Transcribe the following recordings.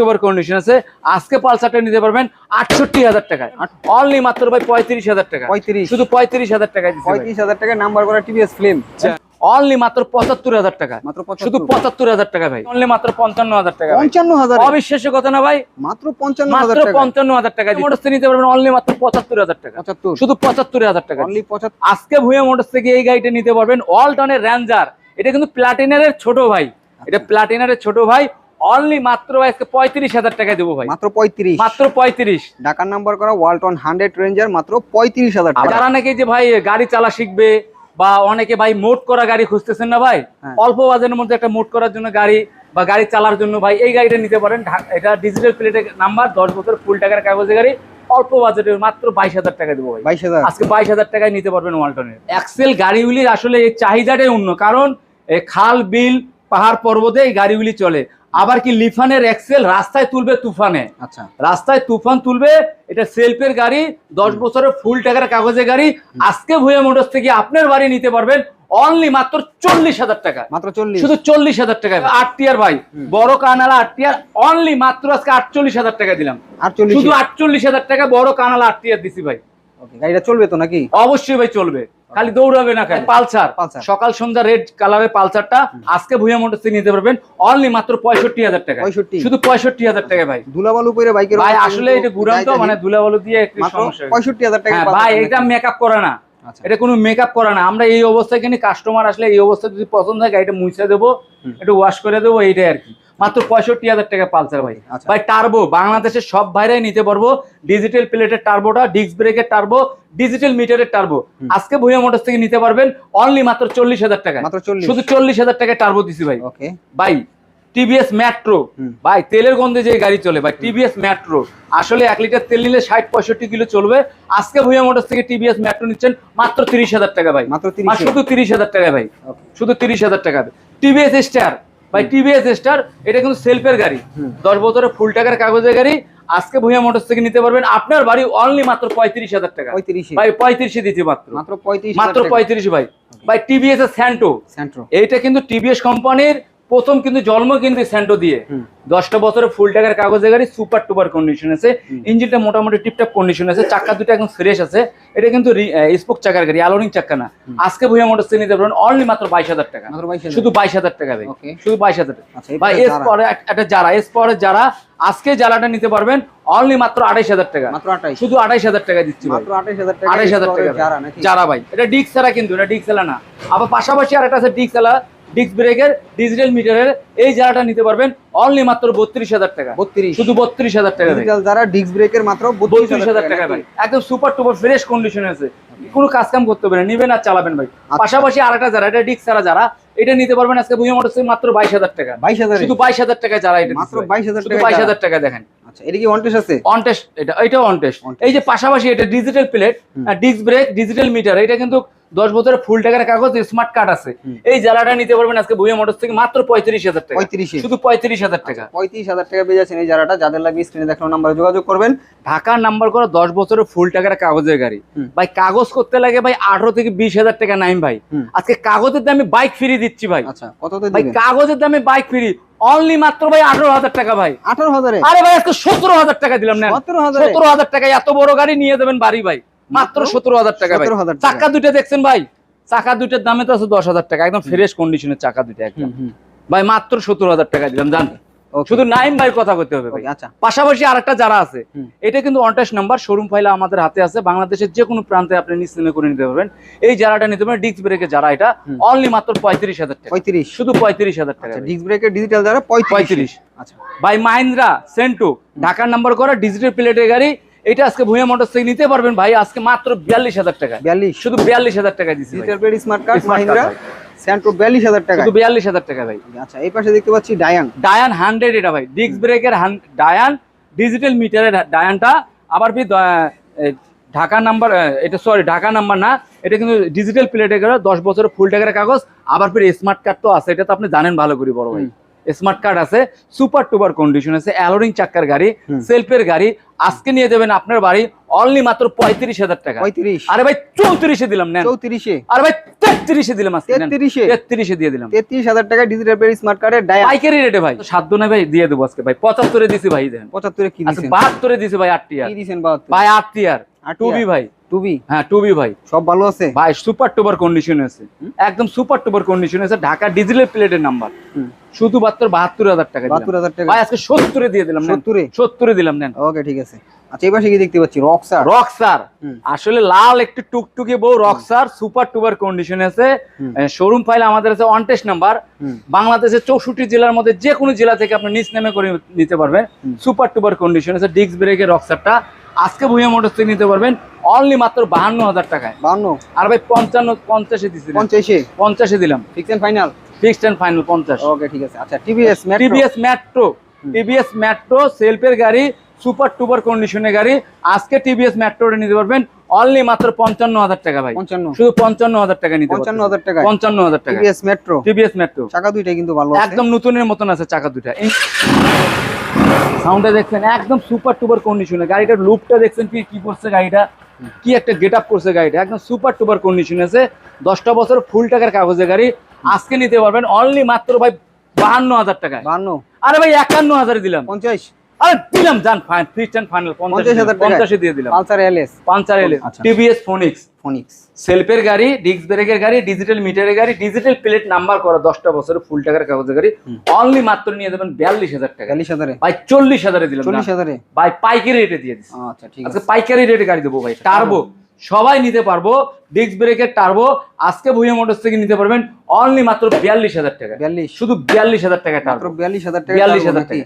টুপার condition আছে। আজকে পালসারটা নিতে পারবেন আটষট্টি হাজার টাকায়। অনলি মাত্র ভাই পঁয়ত্রিশ হাজার টাকা। পঁয়ত্রিশ। শুধু পঁয়ত্রিশ হাজার টাকায় পঁয়ত্রিশ হাজার টাকা নাম্বার করা টিভিএস ফিল্ম অনলি মাত্র পঁচাত্তর হাজার টাকা। মাত্র শুধু পঁচাত্তর হাজার টাকা ভাই। অনলি মাত্র পঞ্চান্ন হাজার টাকা। পঞ্চান্ন হাজার। অবিশ্বাস্য কথা না ভাই। মাত্র পঞ্চান্ন মাত্র পঞ্চান্ন হাজার টাকা মোটরস নিতে পারবেন অনলি মাত্র পঁচাত্তর হাজার টাকা। পঁচাত্তর। শুধু পঁচাত্তর হাজার টাকা। অনলি পঁচাত্তর। আজকে ভুয়া মোটরস থেকে এই গাড়িটা নিতে পারবেন। অল টনের র্যাঞ্জার এটা কিন্তু প্লাটিনারের ছোট ভাই। এটা প্লাটিনারের ছোট ভাই। অনলি মাত্র আজকে পঁয়ত্রিশ হাজার টাকা দেবো ভাই। মাত্র পঁয়ত্রিশ। মাত্র পঁয়ত্রিশ। ঢাকার নাম্বার করা ওয়ালটন হান্ড্রেড রেঞ্জার মাত্র পঁয়ত্রিশ হাজার টাকা। যারা নাকি যে ভাই গাড়ি চালা শিখবে বা অনেকে ভাই মোট করা গাড়ি খুঁজতেছেন না ভাই হ্যাঁ। অল্প বাজারের মধ্যে একটা মোট করার জন্য গাড়ি বা গাড়ি চালার জন্য ভাই এই গাড়িটা নিতে পারেন। এটা ডিজিটাল প্লেটের নাম্বার দশ বছর ফুল টাকার কাগজে গাড়ি অল্প বাজেটের মাত্র বাইশ হাজার টাকা দেবো ভাই। বাইশ হাজার। আজকে বাইশ হাজার টাকায় নিতে পারবেন ওয়ালটনের এক্সেল গাড়িগুলির আসলে এই চাহিদাটাই অন্য কারণ খাল বিল পাহাড় পর্বতে এই গাড়িগুলি চলে। আবার কি লিফানের এক্সেল রাস্তায় তুলবে তুফানে? আচ্ছা। রাস্তায় তুফান তুলবে এটা সেলফের গাড়ি দশ বছরের ফুল টাকার কাগজে গাড়ি। আজকে ভুয়া মোটরস থেকে আপনার বাড়ি নিতে পারবেন অনলি মাত্র চল্লিশ হাজার টাকা। মাত্র চল্লিশ। শুধু চল্লিশ হাজার টাকা। আট টিয়ার ভাই বড় কানালা আট টিয়ার অনলি মাত্র আজকে আটচল্লিশ হাজার টাকা দিলাম। শুধু আটচল্লিশ হাজার টাকা বড় কানালা আট টিয়ার দিছি ভাই। গাড়িটা চলবে তো নাকি? অবশ্যই ভাই চলবে। খালি দৌড়াবে না খালি পালসার। সকাল সন্ধ্যা রেড কালারের পালসারটা আজকে ভুয়া মোটরস নিতে পারবেন। অনলি মাত্র পঁয়ষট্টি হাজার টাকা। 65 শুধু পঁয়ষট্টি হাজার টাকা ভাই। ধুলাবালু করে বাইকের ভাই আসলে এটা ঘুরান তো মানে ধুলাবালু দিয়ে একটু সমস্যা পঁয়ষট্টি হাজার টাকা হ্যাঁ ভাই এটা মেকআপ করে না। আচ্ছা। এটা কোনো মেকআপ করে না। আমরা এই অবস্থায় কিনে কাস্টমার আসলে এই অবস্থায় যদি পছন্দ হয় গাড়িটা মুছে দেবো। একটু ওয়াশ করে দেবো এইটাই আর কি। মাত্র পঁয়ষট্টি হাজার টাকা পালসার ভাই। আচ্ছা। ভাই টার্বো বাংলাদেশের সব ভাইরাই নিতে পারব। ডিজিটাল প্লেটের টার্বোটা ডিস্ক ব্রেকের টার্বো ডিজিটাল মিটারের টার্বো আজকে ভুয়া মোটরস থেকে নিতে পারবেন অনলি মাত্র চল্লিশ হাজার টাকা। শুধু চল্লিশ হাজার টাকা টার্বো দিছি ভাই। ওকে। ভাই টিভিএস মেট্রো। ভাই তেলের গন্ধে যে গাড়ি চলে ভাই টিভিএস মেট্রো আসলে এক লিটার তেল নিলে ষাট পঁয়ষট্টি কিলো চলবে। আজকে ভুয়া মোটরস থেকে টিভিএস মেট্রো নিচ্ছেন মাত্র তিরিশ হাজার টাকা ভাই। মাত্র শুধু তিরিশ হাজার টাকা ভাই। শুধু তিরিশ হাজার টাকা। টিভিএস স্টার ভাই টিভিএস স্টার এটা কিন্তু সেলফের গাড়ি। দশ বছরের ফুল টাকার কাগজের গাড়ি। আজকে ভুইয়া মোটরস থেকে নিতে পারবেন। আপনার বাড়ি অনলি মাত্র পঁয়ত্রিশ হাজার টাকা। পঁয়ত্রিশ। ভাই পঁয়ত্রিশে দিচ্ছি মাত্র। মাত্র পঁয়ত্রিশ মাত্র পঁয়ত্রিশ ভাই। ভাই টিভিএস এর স্যান্টো এইটা কিন্তু টিভিএস কোম্পানির প্রথম কিন্তু জন্ম কিন্তু স্যান্টো দিয়ে। দশটা বছরের ফুল টাকার কাগজে গাড়ি সুপার টুপার কন্ডিশন আছে। ইঞ্জিনটা মোটামুটি টিপটপ কন্ডিশন আছে চাকা দুটো একদম ফ্রেশ আছে। এটা কিন্তু স্পোক চাকার গাড়ি আলোনিং চাকা না। আজকে ভুয়া মোটর নিতে পারবেন অনলি মাত্র বাইশ হাজার টাকা। শুধু বাইশ হাজার টাকা Okay. শুধু বাইশ হাজার টাকা। আচ্ছা, এস পরে একটা যারা এস পরে যারা আজকে জ্বালাটা নিতে পারবেন অনলি মাত্র আড়াইশ হাজার টাকা। মাত্র শুধু আড়াইশ হাজার টাকা দিচ্ছি আড়াইশ হাজার টাকা যারা যারা ভাই। এটা ডিক্স ছাড়া কিন্তু এটা ডিক্স ছাড়া না। আবার পাশাপাশি আর একটা আছে ডিক্স ছাড়া ডিক্স ব্রেকের ডিজিটাল মিটারের এই জায়গাটা নিতে পারবেন অনলি মাত্র বত্রিশ হাজার টাকা। বত্রিশ। শুধু বত্রিশ হাজার টাকা ডিজিটাল যারা ডিস্ক ব্রেকের মাত্র বত্রিশ হাজার টাকা ভাই। একদম সুপার টুপার ফ্রেশ কন্ডিশনে আছে। কোনো কাজ কাম করতে হবে না নিবেন আর চালাবেন ভাই। আচ্ছা। পাশাপাশি আর একটা যারা এটা ডিক্স ছাড়া যারা এটা নিতে পারবেন আজকে ভুইয়া মোটরস মাত্র বাইশ হাজার টাকা। বাইশ হাজার শুধু বাইশ হাজার টাকা যারা এটা মাত্র 22,000 শুধু টাকায় বাইশ হাজার টাকা দেখেন। আচ্ছা এটা কি ওয়ান্টেস আছে? অনটেস্ট এটা এটাও অনটেস্ট। এই যে পাশাপাশি এটা digital plate disc brake digital meter এটা কিন্তু দশ বছরের ফুল টাকার কাগজ স্মার্ট কার্ড আছে। এই জ্বালাটা নিতে পারবেন আজকে বইয়া মোটরস থেকে মাত্র পঁয়ত্রিশ হাজার টাকা। পঁয়ত্রিশে শুধু পঁয়ত্রিশ হাজার টাকা। পঁয়ত্রিশ হাজার টাকা পেয়ে যাচ্ছেন এই যারাটা যাদের লাগবে স্ক্রিনে দেখানো নাম্বারে যোগাযোগ করবেন। ঢাকার নাম্বার করা দশ বছরের ফুল টাকার কাগজের গাড়ি। ভাই কাগজ করতে লাগে ভাই আঠারো থেকে বিশ হাজার টাকা নাইম ভাই। আজকে কাগজের দামে বাইক ফ্রি দিচ্ছি ভাই। আচ্ছা কততে ভাই কাগজের দামে বাইক ফ্রি অনলি মাত্র ভাই আঠারো হাজার টাকা ভাই। আঠারো হাজার? আরে ভাই আজকে সতেরো হাজার টাকা দিলাম না সতেরো হাজারে? সতেরো হাজার টাকা এত বড় গাড়ি নিয়ে যাবেন বাড়ি ভাই। মাত্র সতেরো হাজার টাকা ভাই। 17,000 টাকা। চাকা দুইটা দেখছেন ভাই? চাকা দুইটার দামে তো আছে দশ হাজার টাকা একদম ফ্রেশ কন্ডিশনের চাকা দুইটা একদম। ভাই মাত্র সতেরো হাজার টাকা দিলাম জান? শুধু নাইম ভাই কথা করতে হবে ভাই। আচ্ছা। পাশাপাশি আরেকটা যারা আছে এটা কিন্তু অনটাস নাম্বার শোরুম ফাইলা আমাদের হাতে আছে। বাংলাদেশের যে কোনো প্রান্তে আপনি নিশ্চিন্তে করে নিতে পারবেন। এই যারাটা নিতে পারবেন ডিস্ক ব্রেকে যারা এটা। অনলি মাত্র পঁয়ত্রিশ হাজার টাকা। পঁয়ত্রিশ। শুধু পঁয়ত্রিশ হাজার টাকা ডিস্ক ব্রেকের ডিজিটাল যারা পঁয়ত্রিশ। পঁয়ত্রিশ। আচ্ছা। ভাই মাহিন্দ্রা সেন্টু ঢাকার নাম্বার করা ডিজিটাল প্লেটের গাড়ি এটা আজকে ভুঁইয়া মোটরস থেকে নিতে পারবেন ভাই আজকে মাত্র বিয়াল্লিশ হাজার টাকা। বিয়াল্লিশ। শুধু বিয়াল্লিশ হাজার টাকা দিচ্ছি digital smart card Mahindra Santro বিয়াল্লিশ হাজার টাকা শুধু বিয়াল্লিশ হাজার টাকা ভাই। আচ্ছা এই পাশে দেখতে পাচ্ছি ডায়াং ডায়ান হান্ড্রেড এটা ভাই। ডিস্ক ব্রেকের ডায়ান ডিজিটাল মিটারের ডায়ানটা আবার ঢাকা নাম্বার এটা সরি ঢাকা নাম্বার না। এটা কিন্তু ডিজিটাল দশ বছরের ফুল টাকার কাগজ। আবার ফির স্মার্ট কার্ড তো আছে এটা তো আপনি জানেন ভালো করে বড় ভাই। স্মার্ট কার্ড আছে সুপার টুপার কন্ডিশন আছে অ্যালোরিং চাক্কার গাড়ি সেলফের গাড়ি আজকে নিয়ে যাবেন আপনার বাড়ি অনলি মাত্র পঁয়ত্রিশ হাজার টাকা। পঁয়ত্রিশ। আরে ভাই চৌত্রিশে দিলাম না চৌত্রিশে। আরে ভাই তেত্রিশে দিলাম। তেত্রিশে। তেত্রিশে দিয়ে দিলাম। তেত্রিশ হাজার টাকা ডিজিটাল পেড স্মার্ট কার্ডের পাইকারি রেটে ভাই সাধ্য নাই ভাই দিয়ে দেবো আজকে ভাই। পঁচাত্তরে দিছি ভাই দেন। পঁচাত্তরে কি বাহাত্তরে দিছি ভাই আট টিয়ার কি দিচ্ছেন ভাই আট টিয়ার আট টুবি ভাই। টুবি? হ্যাঁ টুবি ভাই। সব ভালো আছে? ভাই সুপার টুপার কন্ডিশন আছে। একদম সুপার টুপার কন্ডিশন আছে ঢাকা ডিজিটাল প্লেটের নাম্বার। শুধুমাত্র বাহাত্তর হাজার টাকা বাহাত্তর হাজার টাকা। ভাই আজকে সত্তরে দিয়ে দিলাম সত্তরে? সত্তরে দিলাম নেন। ওকে ঠিক আছে। আচ্ছা এই কি দেখতে পাচ্ছি? রকসার রকসার আসলে লাল একটু টুকটুকি বউ রকসার সুপার কন্ডিশন আছে। শোরুম ফাইল আমাদের আছে নাম্বার। বাংলাদেশের চৌষট্টি জেলার মধ্যে যে কোনো জেলা থেকে আপনি নিচ নামে করে নিতে পারবেন। সুপার টুপার কন্ডিশন আছে ডিস্ক ব্রেকের রকসারটা আজকে ভুইয়া মোটরস থেকে নিতে পারবেন। অনলি মাত্র বাহান্ন হাজার টাকায়। বান্ন আর ভাই পঞ্চান্ন পঞ্চাশে দিচ্ছি পঞ্চাশে? পঞ্চাশে দিলাম। Fix and final fixed and final পঞ্চাশ। ওকে ঠিক আছে। আচ্ছা TVS TVS metro TVS metro সেলফের গাড়ি সুপার টুপার কন্ডিশনের গাড়ি। আজকে টিভিএস মেট্রোটা নিতে পারবেন। অনলি মাত্র পঞ্চান্ন হাজার টাকা ভাই। পঞ্চান্ন। শুধু পঞ্চান্ন হাজার টাকা নিতে পঞ্চান্ন হাজার টাকা পঞ্চান্ন হাজার টাকা টিভিএস মেট্রো টিভিএস মেট্রো চাকা দুইটা কিন্তু ভালো একদম নতুনের মতন আছে চাকা দুটা সাউন্ডটা দেখছেন একদম সুপার টুপার কন্ডিশনে গাড়িটার লুকটা দেখছেন কি কি করছে গাড়িটা? কি একটা গেট আপ করছে গাড়িটা? একদম সুপার টুপার কন্ডিশন আছে। দশটা বছর ফুল টাকার কাগজে গাড়ি। আজকে নিতে পারবেন অনলি মাত্র ভাই বাহান্ন হাজার টাকা বাহান্ন। আরে ভাই একান্ন হাজার দিলাম। পঞ্চাশ। আরে দিলাম জান ফাইন ফিক্সড ফাইনাল পঞ্চাশ হাজার পঞ্চাশে দিয়ে দিলাম। Pulsar LS. Pulsar LS TVS Phoenix Phoenix সেলফের গাড়ি ডিস্ক ব্রেকের গাড়ি ডিজিটাল মিটারের গাড়ি ডিজিটাল প্লেট নাম্বার করা দশটা বছরের ফুল টাকার কাগজের গাড়ি। অনলি মাত্র নিয়ে যাবেন বিয়াল্লিশ হাজার টাকা। বিয়াল্লিশ হাজারে? ভাই চল্লিশ হাজারে দিলাম চল্লিশ হাজারে? ভাই পাইকারি রেটে দিয়ে দিচ্ছি আচ্ছা ঠিক আছে। পাইকারি রেটে গাড়ি দেবো ভাই। টার্বো সবাই নিতে পারব। ডিস্ক ব্রেকের টার্বো আজকে ভুইয়া মোটরস থেকে নিতে পারবেন। অনলি মাত্র বিয়াল্লিশ হাজার টাকা। বিয়াল্লিশ। শুধু বিয়াল্লিশ হাজার টাকা মাত্র টার্বো বিয়াল্লিশ হাজার টাকা 42,000 টাকা।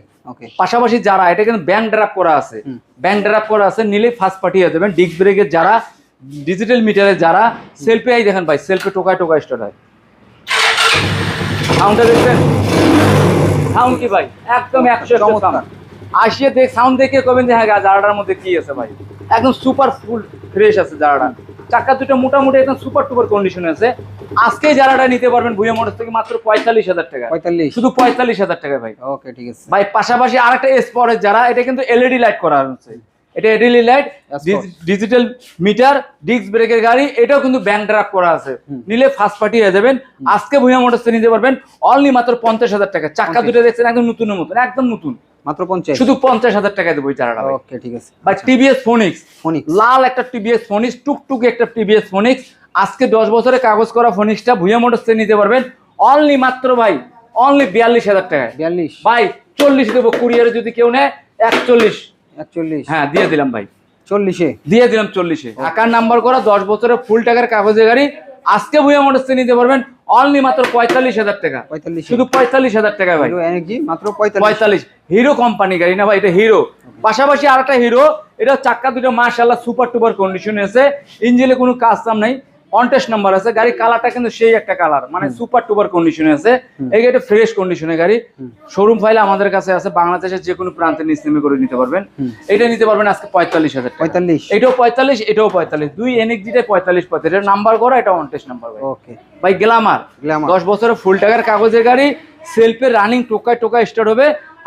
পাশাপাশি যারা এটা কিন্তু ব্যাংক ড্রাপ করা আছে। ব্যাংক ড্রাপ করা আছে নিলে ফার্স্ট পাঠিয়ে দেবেন। ডিস্ক ব্রেকের যারা ডিজিটাল মিটারে যারা সেলফি আই দেখেন ভাই সেলফি টোকায় টোকায় স্টার্ট হয়। সাউন্ডটা দেখবেন? সাউন্ড কি ভাই? একদম একশো। চমৎকার। আসিয়ে দেখ সাউন্ড দেখে কবেন যে হ্যাঁ জারাটার মধ্যে কি আছে ভাই? একদম সুপার ফুল ফ্রেশ আছে জারাটা। চাকা দুটো মোটামুটি একদম সুপার টুপার কন্ডিশনে আছে। আজকে জারাটা নিতে পারবেন ভুয়া মোটর থেকে মাত্র পঁয়তাল্লিশ হাজার টাকা। পঁয়তাল্লিশ। শুধু পঁয়তাল্লিশ হাজার টাকা ভাই। ওকে ঠিক আছে। ভাই পাশাপাশি আরেকটা স্পরের যারা এটা কিন্তু এলইডি লাইট করা হচ্ছে। এটা LED light digital meter disc ব্রেকের গাড়ি এটাও কিন্তু ব্যাংক ড্রাফ করা আছে। নিলে ফার্স্ট পার্টি হয়ে যাবেন। আজকে ভুইয়া মোটরসে নিতে পারবেন অনলি মাত্র পঞ্চাশ হাজার টাকা। চাকা দুটো দেখছেন একদম নতুনের মতন একদম নতুন। মাত্র পঞ্চাশ। শুধু পঞ্চাশ হাজার টাকায় দেবো চারাটা ওকে ঠিক আছে। ভাই টিভিএস ফোনিক্স ফোনিক্স লাল একটা টিভিএস ফোনিক্স টুকটুক একটা টিভিএস ফোনিক্স আজকে দশ বছরের কাগজ করা ফোনিক্সটা ভুইয়া মোটরসে নিতে পারবেন। অনলি মাত্র ভাই অনলি বিয়াল্লিশ হাজার টাকায়। বিয়াল্লিশ। ভাই চল্লিশ দেবো কুরিয়ারে যদি কেউ নেয় একচল্লিশ। হ্যাঁ দিয়ে দিলাম ভাই। চল্লিশে। দিয়ে দিলাম চল্লিশে। টাকার নাম্বার করা দশ বছরের ফুল টাকার কাগজে গাড়ি। আজকে ভুয়া মোটরসে নিতে পারবেন অনলি মাত্র পঁয়তাল্লিশ হাজার টাকা। পঁয়তাল্লিশ। শুধু পঁয়তাল্লিশ হাজার টাকা ভাই। মাত্র পঁয়তাল্লিশ। হিরো কোম্পানি গাড়ি না ভাই এটা হিরো পাশাপাশি আর একটা হিরো এটা চাক্কা দুটো মাশাল্লাহ সুপার টুপার কন্ডিশনে আছে। ইঞ্জিনে কোনো কাজ কাম নাই। অনটেস্ট নাম্বার আছে গাড়ি কালারটা কিন্তু সেই একটা কালার মানে সুপার টুপার কন্ডিশনে আছে। এই গাড়িটা ফ্রেশ কন্ডিশনে গাড়ি। শোরুম ফাইল আমাদের কাছে আছে বাংলাদেশের যে কোনো প্রান্তে নিস্তেমে করে নিতে পারবেন। এটা নিতে পারবেন আজকে পঁয়তাল্লিশ হাজার পঁয়তাল্লিশ। এটাও পঁয়তাল্লিশ এটাও পঁয়তাল্লিশ। দুই এনএক্সিটাই পঁয়তাল্লিশ পঁয়তাল্লিশ। নাম্বার করা এটা অনটেস্ট নাম্বার ওকে ভাই গ্লামার গ্ল্যামার দশ বছরের ফুল টাকার কাগজের গাড়ি সেলফের রানিং টোকায় টোকায় স্টার্ট হবে।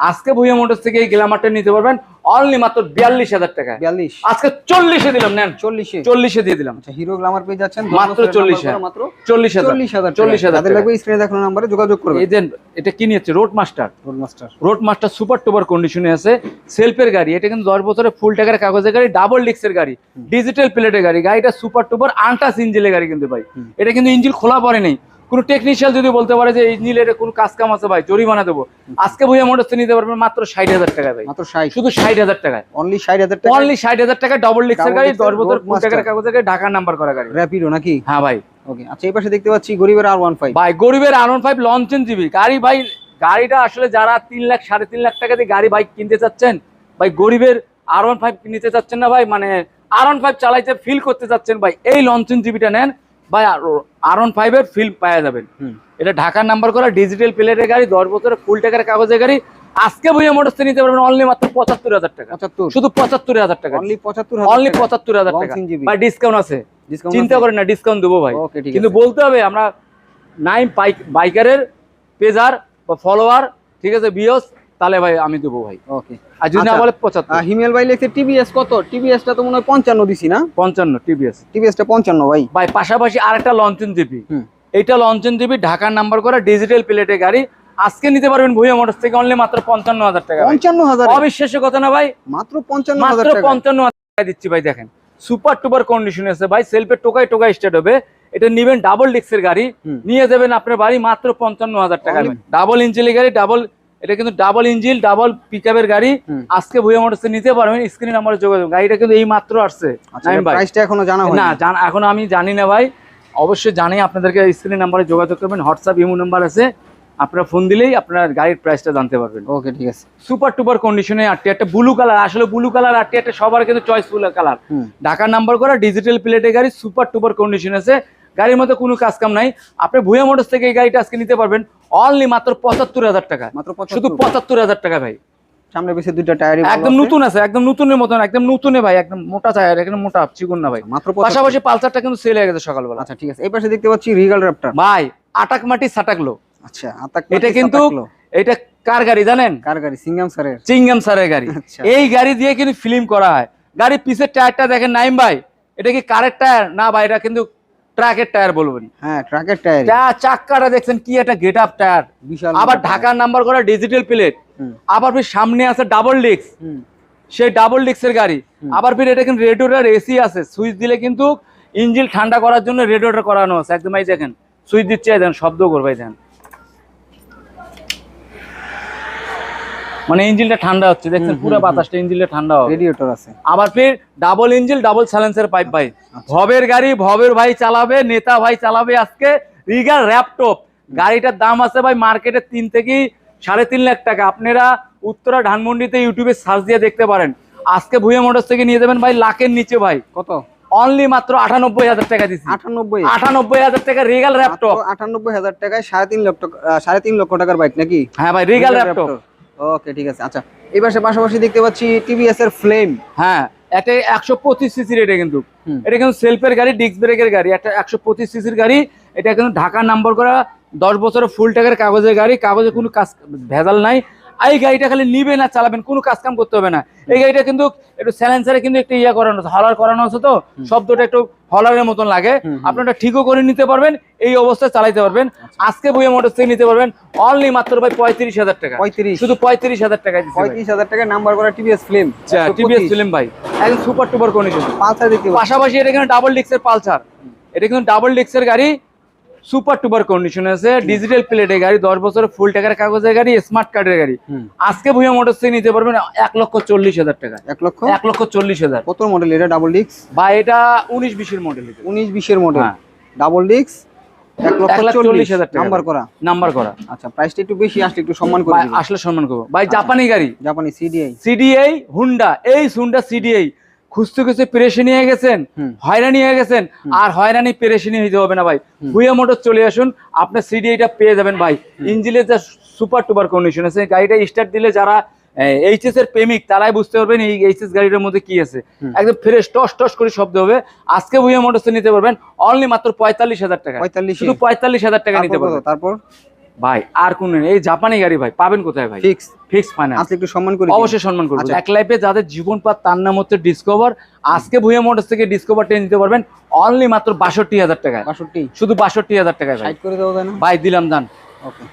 আজকে ভুইয়া মোটরস থেকে এই গ্লামারটা নিতে পারবেন। অনলি মাত্র বিয়াল্লিশ হাজার টাকা। বিয়াল্লিশ। আজকে চল্লিশে দিলাম নেন। চল্লিশে। চল্লিশে দিয়ে দিলাম। আচ্ছা হিরো গ্লামার পেয়ে যাচ্ছেন মাত্র চল্লিশ। মাত্র। চল্লিশ হাজার। চল্লিশ হাজার চল্লিশ হাজার লাগবে স্ক্রিনে দেখানো নাম্বারে যোগাযোগ করবে এই দেন এটা কি নিয়েছে? Road master road master road master super টুপার কন্ডিশনে আছে। সেলফের গাড়ি। এটা কিন্তু দশ বছরের ফুল টাকার কাগজের গাড়ি ডাবল ডিক্সের গাড়ি। ডিজিটাল প্লেটের গাড়ি। গাড়িটা সুপার টুপার আন্টাস ইঞ্জিনের গাড়ি কিন্তু ভাই। এটা কিন্তু ইঞ্জিন খোলা পড়ে নেই। কোনো টেকনিশিয়াল যদি বলতে পারে যে ইঞ্জিনের এটা কোনো কাজ কাম আছে ভাই জরিমানা দেবো। আজকে ভুইয়া মোটরসে নিতে পারবেন মাত্র ষাট হাজার টাকা ভাই। মাত্র ষাট। শুধু ষাট হাজার টাকায়। অনলি ষাট হাজার টাকা অনলি ষাট হাজার টাকা ডবল ডিক্সের গাড়ি দশ বছর। টাকার কাগজের গাড়ি ঢাকার নাম্বার করা গাড়ি। র্যাপিডো নাকি? হ্যাঁ ভাই। ওকে আচ্ছা এই পাশে দেখতে পাচ্ছি গরিবের আর ওয়ান ফাইভ ভাই গরিবের আর ওয়ান ফাইভ লঞ্চেন জিবি গাড়ি ভাই গাড়িটা আসলে যারা তিন লাখ সাড়ে তিন লাখ টাকা দিয়ে গাড়ি বাইক কিনতে চাচ্ছেন ভাই গরিবের আর ওয়ান ফাইভ নিতে চাচ্ছেন না ভাই মানে আর ওয়ান ফাইভ চালাইতে ফিল করতে চাচ্ছেন ভাই এই লঞ্চন জিবিটা নেন। ভাই আর ওয়ান ফাইভের ফিল পাওয়া যাবেন। এটা ঢাকার নাম্বার করা ডিজিটাল প্লেটের গাড়ি দশ বছরের ফুল টাকার কাগজের গাড়ি। আজকে বইয়া মোটরসে নিতে পারবেন অনলি মাত্র পঁচাত্তর হাজার টাকা। শুধু পঁচাত্তর হাজার টাকা। অনলি পঁচাত্তর অনলি পঁচাত্তর হাজার টাকা। ভাই ডিসকাউন্ট আছে। চিন্তা করেন না ডিসকাউন্ট দেবো ভাই। কিন্তু বলতে হবে আমরা নাইম বাইকারের পেজার বা ফলোয়ার ঠিক আছে বিয়স তাহলে ভাই আমি দেবো ভাই। ওকে আর যদি না আচ্ছা। বলে পঁচাত্তর। হিমেল ভাই লিখছে টিভিএস কত? টিভিএস টা তো মনে হয় পঞ্চান্ন দিছি না? পঞ্চান্ন টিভিএস টিভিএস টা পঞ্চান্ন ভাই। ভাই পাশাপাশি আরেকটা লঞ্চন দিবি হুম। এইটা লঞ্চন দিবি ঢাকার নাম্বার করা ডিজিটাল প্লেটে গাড়ি। আজকে নিতে পারবেন ভুইয়া মোটরস থেকে অনলি মাত্র পঞ্চান্ন হাজার টাকা ভাই। পঞ্চান্ন হাজার? অবিশ্বাস্য কথা না ভাই। মাত্র পঞ্চান্ন হাজার মাত্র টাকা পঞ্চান্ন হাজার টাকা দিচ্ছি ভাই দেখেন। সুপার টুপার কন্ডিশন আছে ভাই সেলফে টোকাই টোকাই স্টার্ট হবে। এটা নিবেন ডাবল ডিক্সের গাড়ি। নিয়ে যাবেন আপনার বাড়ি মাত্র পঞ্চান্ন হাজার টাকা ডাবল ইঞ্জিনের গাড়ি ডাবল এটা কিন্তু ডাবল ইঞ্জিন ডাবল পিকআপের গাড়ি। আজকে ভুইয়া মোটরসে নিতে পারবেন স্ক্রিন নাম্বারে যোগাযোগ। গাড়িটা কিন্তু এই মাত্র আসছে। আচ্ছা এখনও জানা না এখন আমি জানি না ভাই। অবশ্যই জানি আপনাদেরকে স্ক্রিন নাম্বারে যোগাযোগ করবেন। হোয়াটসঅ্যাপ ইমো নাম্বার আছে। আপনারা ফোন দিলেই আপনার গাড়ির প্রাইসটা জানতে পারবেন। ওকে ঠিক আছে। সুপার টুপার কন্ডিশনে আটটি একটা ব্লু কালার আসলে ব্লু কালার আটটি একটা সবার কিন্তু চয়েসফুল কালার ঢাকার নাম্বার করা ডিজিটাল প্লেটে গাড়ি সুপার টুপার কন্ডিশন আছে। গাড়ির মধ্যে কোনো কাজ কাম নাই। আপনি ভুয়া মোটরস থেকে এই গাড়িটা আজকে নিতে পারবেন অনলি মাত্র পঁচাত্তর হাজার টাকা। মাত্র শুধু পঁচাত্তর হাজার টাকা ভাই। সামনে পিছে দুইটা টায়ারই একদম নতুন আছে একদম নতুনের মতন একদম নতুনে ভাই একদম মোটা চায় একদম মোটা চিকুন না ভাই। মাত্র পাশাপাশি পালসারটা কিন্তু সেল হয়ে গেছে সকালবেলা। আচ্ছা ঠিক আছে। এই পাশে দেখতে পাচ্ছি রিগাল র্যাপটার ভাই আটাক মাটি সাটাকলো আচ্ছা আতাক এটা কিন্তু এটা কার গাড়ি জানেন? কার গাড়ি? সিঙ্গাম স্যারের। চিংগাম স্যারের গাড়ি। আচ্ছা। এই গাড়ি দিয়ে কিন্তু ফিল্ম করা হয়। গাড়ির পিছের টায়ারটা দেখেন নাইম ভাই এটা কি কারের টায়ার না ভাই এটা কিন্তু ট্রাকের টায়ার বলবেন হ্যাঁ ট্রাকের টায়ার চাক্কাটা দেখছেন কি একটা গেট আপ টায়ার বিশাল আবার ঢাকার নাম্বার করা ডিজিটাল প্লেট আবার ফির সামনে আছে ডাবল ডিস্ক সেই ডাবল ডিস্কের গাড়ি। আবার ফির এটা কিন্তু রেডিওটার এসি আছে। সুইচ দিলে কিন্তু ইঞ্জিন ঠান্ডা করার জন্য রেডিওটার করানো আছে। একদম এই দেখেন। সুইচ দিচ্ছে দেন শব্দ করবে এই মানে ইঞ্জিনটা ঠান্ডা হচ্ছে দেখছেন পুরো বাতাসটা ইঞ্জিনটা ঠান্ডা হবে। রেডিয়েটর আছে। আবার ফির double engine double silencer pipe ভাই। আচ্ছা। ভবের গাড়ি ভবের ভাই চালাবে নেতা ভাই চালাবে আজকে রিগার র্যাপটপ গাড়িটার দাম আছে ভাই মার্কেটে তিন থেকে সাড়ে তিন লাখ টাকা। আপনারা উত্তরা ধানমন্ডিতে ইউটিউবে সার্চ দিয়ে দেখতে পারেন। আজকে ভুয়া মোটরস থেকে নিয়ে যাবেন ভাই লাখের নিচে ভাই। কত? অনলি মাত্র আটানব্বই হাজার টাকা দিচ্ছি আটানব্বই? আটানব্বই হাজার টাকা রিগাল র্যাপটপ আটানব্বই হাজার টাকায় সাড়ে তিন লক্ষ সাড়ে তিন লক্ষ টাকার বাইক নাকি? হ্যাঁ ভাই রিগাল র্যাপটপ ওকে ঠিক আছে। আচ্ছা এই পাশে পাশাপাশি দেখতে পাচ্ছি টিভিএস এর ফ্লেম হ্যাঁ এটা একশো পঁচিশ সিসির এটা কিন্তু। এটা কিন্তু সেলফের গাড়ি ডিস্ক ব্রেকের গাড়ি। একটা একশো পঁচিশ সিসির গাড়ি। এটা কিন্তু ঢাকা নাম্বার করা দশ বছরের ফুল টাকার কাগজের গাড়ি। কাগজে কোনো কাজ ভেজাল নাই। এই গাড়িটা খালি নিবেন আর চালাবেন কোনো কাজ কাম করতে হবে না। এই গাড়িটা কিন্তু একটু স্যালেন্সারে কিন্তু একটু ইয়া করানো আছে হলার করানো আছে তো শব্দটা একটু হলারের মতন লাগে। আপনারা ঠিকও করে নিতে পারবেন এই অবস্থায় চালাইতে পারবেন। আজকে বইয়ে মোটর থেকে নিতে পারবেন অনলি মাত্র ভাই পঁয়ত্রিশ হাজার টাকা। পঁয়ত্রিশ। শুধু পঁয়ত্রিশ হাজার টাকা পঁয়ত্রিশ হাজার টাকা নাম্বার করা টিভিএস ফ্লেম টিভিএস ফিল্ম ভাই। একদম সুপার টুপার কন্ডিশন পালসার দেখতে পাশাপাশি এটা কিন্তু ডাবল ডিক্সের পালসার। এটা কিন্তু ডাবল ডিক্সের গাড়ি সুপার টুপার কন্ডিশন আছে ডিজিটাল প্লেটের গাড়ি দশ বছরের ফুল টাকার কাগজের গাড়ি স্মার্ট কার্ডের গাড়ি। আজকে ভুয়া মোটরস থেকে নিতে পারবেন এক লক্ষ চল্লিশ হাজার টাকা। এক লক্ষ? এক লক্ষ চল্লিশ হাজার। কত মডেল এটা ডাবল ডিক্স বা এটা উনিশ বিশের মডেল উনিশ বিশের মডেল। ডাবল ডিক্স এক লক্ষ চল্লিশ। চল্লিশ হাজার টাকা। নাম্বার করা? নাম্বার করা। আচ্ছা প্রাইসটা একটু বেশি আসলে একটু সম্মান করে আসলে সম্মান করব। ভাই জাপানি গাড়ি। জাপানি সিডিআই সিডিআই হুন্ডা এই হুন্ডা সিডিআই খুঁজতে খুঁজতে পেরেশানি হয়ে গেছেন হয়রানি হয়ে গেছেন আর হয়রানি পেরেশানি হইতে হবে না ভাই। ভুয়া মোটর চলে আসুন আপনার সিডিআইটা পেয়ে যাবেন ভাই। ইঞ্জিনের যা সুপার টুপার কন্ডিশন আছে গাড়িটা স্টার্ট দিলে যারা এইচএস এর প্রেমিক তারাই বুঝতে পারবেন এই এইচএস গাড়িটার মধ্যে কি আছে। একদম ফ্রেশ টস টস করে শব্দ হবে। আজকে ভুয়া মোটরস নিতে পারবেন অনলি মাত্র পঁয়তাল্লিশ হাজার টাকা। পঁয়তাল্লিশ। শুধু পঁয়তাল্লিশ হাজার টাকা নিতে পারবেন। তারপর? ভাই আর কোন এই জাপানি গাড়ি ভাই পাবেন কোথায় ভাই? ফিক্স ফিক্স ফাইনাল আজকে একটু সম্মান করি অবশ্যই সম্মান করব। এক লাইফে যাদের জীবন পার তার নাম হচ্ছে ডিসকভার আজকে ভুয়া মোটরস থেকে ডিসকভার টেন দিতে পারবেন। অনলি মাত্র বাষট্টি হাজার টাকায়। বাষট্টি? শুধু বাষট্টি হাজার টাকায় ভাই। সাইড করে দেবো ভাই দিলাম দান। ওকে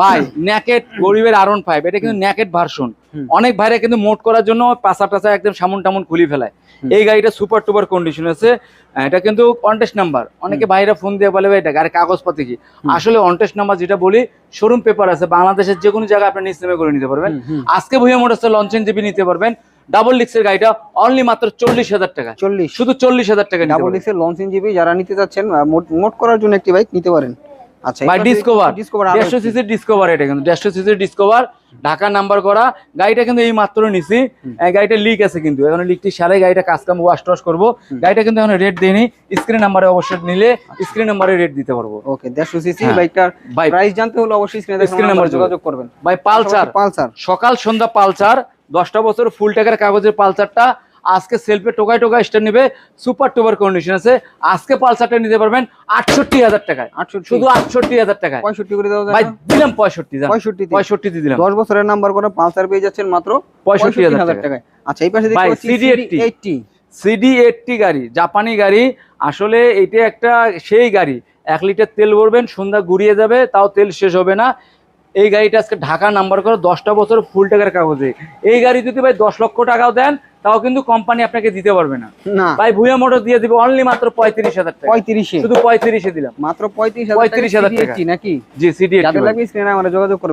ভাই ন্যাকেট গরিবের আরন ফাইভ এটা কিন্তু ন্যাকেট ভার্সন অনেক ভাইরা কিন্তু মোট করার জন্য পাশা টাসা একদম সামন টামন খুলি ফেলায়। এই গাড়িটা সুপার টুপার কন্ডিশন আছে। এটা কিন্তু কন্টেস্ট নাম্বার অনেকে ভাইরা ফোন দিয়ে বলে এটা গাড়ির কাগজপাতি কি? আসলে অনটেস্ট নাম্বার যেটা বলি শোরুম পেপার আছে। বাংলাদেশের যে কোনো জায়গায় আপনি নিজ নামে করে নিতে পারবেন। আজকে ভুয়া মোটরসে লঞ্চেন জিবি নিতে পারবেন। ডাবল ডিক্সের গাড়িটা অনলি মাত্র চল্লিশ হাজার টাকা। চল্লিশ। শুধু চল্লিশ হাজার টাকা ডাবল। ডিক্সের লঞ্চ জিবি যারা নিতে চাচ্ছেন মোট মোট করার জন্য একটি বাইক নিতে পারেন। আচ্ছা ভাই ডিসকভার ডিসকভার দেড়শো সিসির ডিসকভার এটা কিন্তু দেড়শো সিসির ডিসকভার ঢাকা নাম্বার করা। গাড়িটা কিন্তু এই মাত্র নিছি। গাড়িটা লিক আছে কিন্তু এখন লিকটি সারে গাড়িটা কাজ কাম ওয়াশ টস করব। গাড়িটা কিন্তু এখন রেট দিইনি স্ক্রিন নাম্বারে অবশ্যই নিলে স্ক্রিন নাম্বারে রেট দিতে পারব। ওকে দেড়শো সিসি হ্যাঁ। বাইকটার ভাই প্রাইস জানতে হলে অবশ্যই স্ক্রিনে নাম্বার যোগাযোগ করবেন। ভাই পালসার। পালসার। সকাল সন্ধ্যা পালসার দশটা বছর ফুল টাকার কাগজের পালসারটা আজকে সেলফে টোকায় টোকায় স্টার নেবে সুপার টুপার কন্ডিশন আছে। আজকে পালসারটা নিতে পারবেন আটষট্টি হাজার টাকায়। শুধু আটষট্টি হাজার টাকায়। পঁয়ষট্টি করে দেওয়া ভাই দিলাম পঁয়ষট্টি দাম পঁয়ষট্টি দিলাম। দশ বছরের নাম্বার করে পালসার পেয়ে যাচ্ছেন মাত্র পঁয়ষট্টি হাজার টাকায়। আচ্ছা এই পাশে এইটটি সিডি এইটটি গাড়ি জাপানি গাড়ি। আসলে এটা একটা সেই গাড়ি। এক লিটার তেল ভরবেন সন্ধ্যা ঘুরিয়ে যাবে তাও তেল শেষ হবে না। এই গাড়িটা আজকে ঢাকা নাম্বার করে দশটা বছর ফুল টাকার কাগজে। এই গাড়ি যদি ভাই দশ লক্ষ টাকাও দেন তাও কিন্তু কোম্পানি আপনাকে দিতে পারবে না। ভাই ভুয়া মোটর দিয়ে দিবে অনলি মাত্র পঁয়ত্রিশ হাজার টাকা। পঁয়ত্রিশে? শুধু পঁয়ত্রিশে দিলাম। মাত্র পঁয়ত্রিশ পঁয়ত্রিশ হাজার টাকা। নাকি? জি সিডি লাগবে স্ক্রিনে আমরা যোগাযোগ করবেন